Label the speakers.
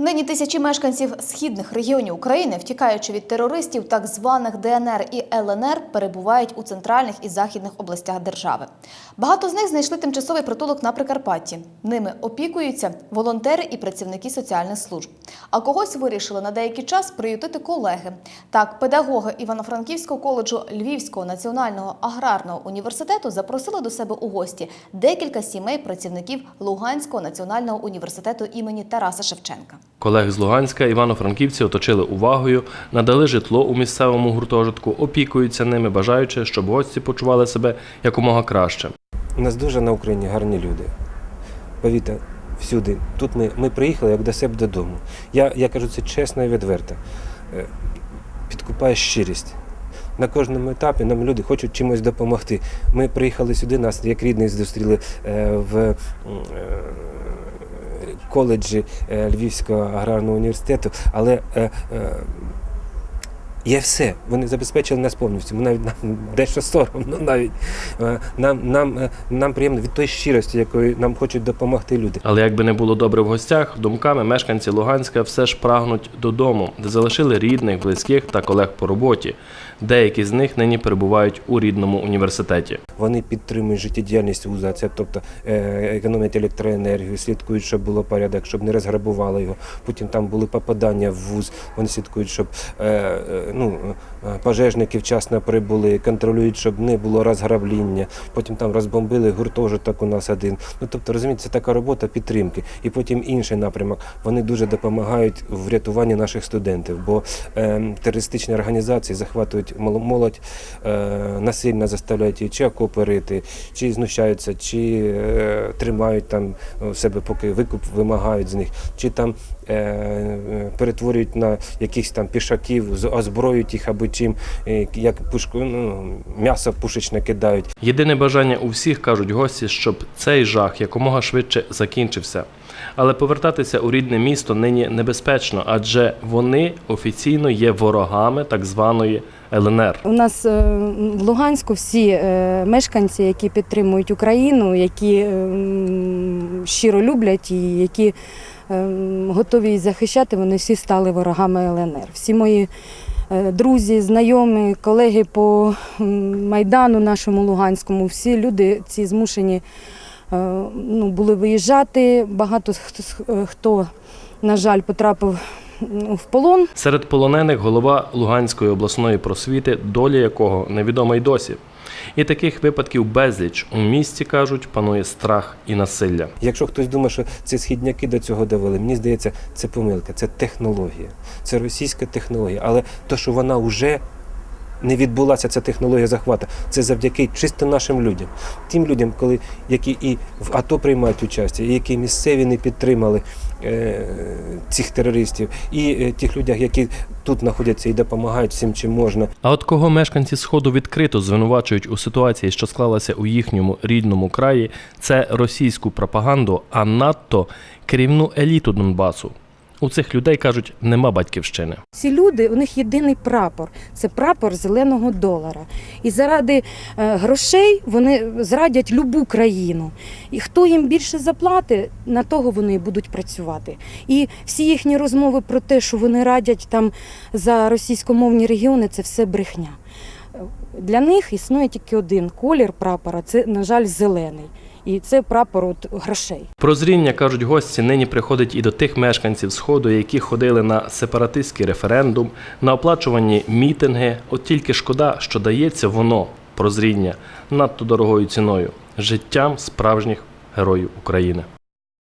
Speaker 1: Нині тисячі мешканців східних регіонів України, втікаючи від терористів так званих ДНР і ЛНР, перебувають у центральних і західних областях держави. Багато з них знайшли тимчасовий притулок на Прикарпатті. Ними опікуються волонтери і працівники соціальних служб. А когось вирішили на деякий час приютити колеги. Так, педагоги Івано-Франківського коледжу Львівського національного аграрного університету запросили до себе у гості декілька сімей працівників Луганського національного університету імені Тараса Шевченка.
Speaker 2: Колеги з Луганська івано-франківці оточили увагою, надали житло у місцевому гуртожитку, опікуються ними, бажаючи, щоб гості почували себе якомога краще.
Speaker 3: У нас дуже на Україні гарні люди. Повірте, всюди. Тут ми, ми приїхали як до себе додому. Я, я кажу це чесно і відверто. Е, Підкупає щирість. На кожному етапі нам люди хочуть чимось допомогти. Ми приїхали сюди, нас як рідних зустріли е, в е, коледжі Львівського аграрного університету, але Є все. Вони забезпечили нас повністю. Ми навіть нам дещо соромно навіть. Е, Нам, нам, е, нам приємно від тої щирості, якої нам хочуть допомогти люди.
Speaker 2: Але якби не було добре в гостях, думками мешканці Луганська все ж прагнуть додому, де залишили рідних, близьких та колег по роботі. Деякі з них нині перебувають у рідному університеті.
Speaker 3: Вони підтримують життєдіяльність вуза, це тобто е, економлять електроенергію, слідкують, щоб було порядок, щоб не розграбували його. Потім там були попадання в вуз. Вони слідкують, щоб е, е, ну, пожежники вчасно прибули, контролюють, щоб не було розграбління. Потім там розбомбили гуртожиток у нас один. Ну тобто, розумієте, це така робота підтримки. І потім інший напрямок. Вони дуже допомагають в врятуванні наших студентів, бо е, терористичні організації захватують мол- молодь, е, насильно заставляють її чи окопи рити, чи знущаються, чи е, тримають там у себе, поки викуп вимагають з них, чи там е, е, перетворюють на якихось там пішаків, озброюють їх або чим, е, як пушку, ну, м'ясо пушечне кидають.
Speaker 2: Єдине бажання у всіх кажуть гості, щоб цей жах якомога швидше закінчився. Але повертатися у рідне місто нині небезпечно, адже вони офіційно є ворогами так званої ЛНР.
Speaker 4: У нас е, в Луганську всі е, мешканці, які підтримують Україну, які е, щиро люблять і які готові її захищати, вони всі стали ворогами ЛНР. Всі мої друзі, знайомі, колеги по Майдану нашому Луганському, всі люди ці змушені ну, були виїжджати. Багато хто, хто, на жаль, потрапив в полон.
Speaker 2: Серед полонених голова Луганської обласної просвіти, доля якого невідома й досі. І таких випадків безліч у місті кажуть, панує страх і насилля.
Speaker 3: Якщо хтось думає, що ці східняки до цього довели, мені здається, це помилка, це технологія, це російська технологія. Але то, що вона вже не відбулася, ця технологія захвату, це завдяки чисто нашим людям. Тим людям, коли, які і в АТО приймають участь, і які місцеві не підтримали е, цих терористів, і е, тих людях, які тут знаходяться і допомагають всім, чим можна.
Speaker 2: А от кого мешканці Сходу відкрито звинувачують у ситуації, що склалася у їхньому рідному краї, це російську пропаганду, а надто керівну еліту Донбасу. У цих людей кажуть, нема батьківщини.
Speaker 4: Ці люди, у них єдиний прапор це прапор зеленого долара. І заради е, грошей вони зрадять любу країну. І хто їм більше заплатить, на того вони і будуть працювати. І всі їхні розмови про те, що вони радять там за російськомовні регіони, це все брехня. Для них існує тільки один колір прапора це, на жаль, зелений. І це прапор от грошей.
Speaker 2: Прозріння, кажуть гості, нині приходить і до тих мешканців Сходу, які ходили на сепаратистський референдум, на оплачувані мітинги. От тільки шкода, що дається воно, прозріння, надто дорогою ціною, життям справжніх героїв України.